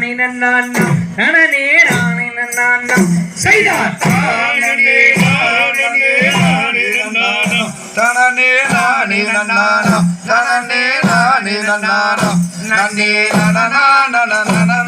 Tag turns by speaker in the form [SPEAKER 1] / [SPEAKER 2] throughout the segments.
[SPEAKER 1] நானே நன்னான்னா நானே நானே நன்னான்னா செய்தார்
[SPEAKER 2] நானே நானே நானே நன்னானா தனனே நானே நன்னானா தனனே நானே நன்னானா
[SPEAKER 3] நன்னே நனனா நனனா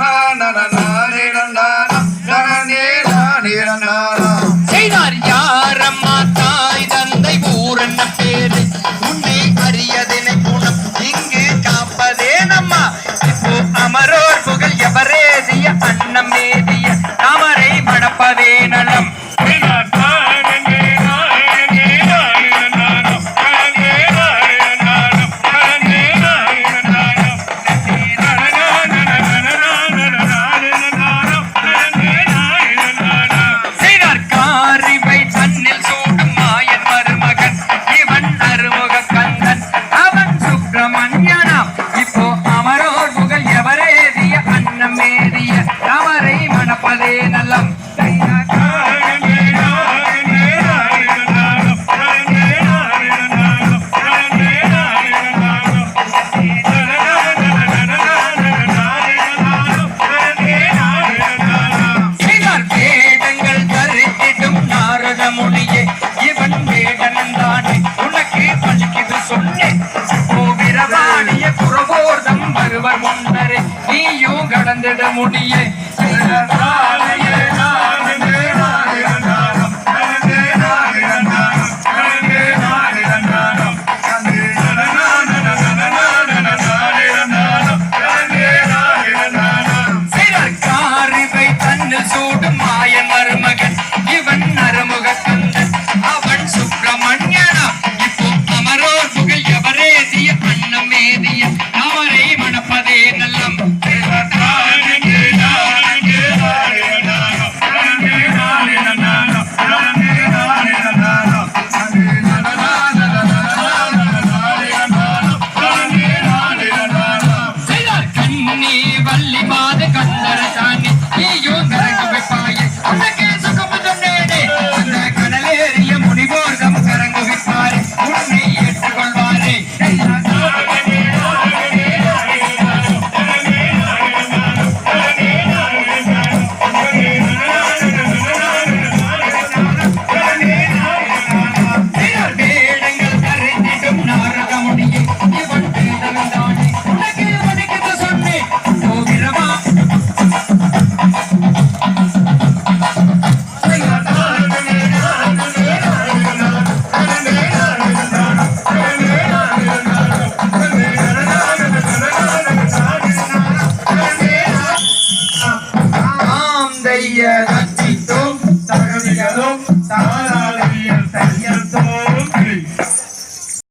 [SPEAKER 3] நீயும் கடந்திட முடியே.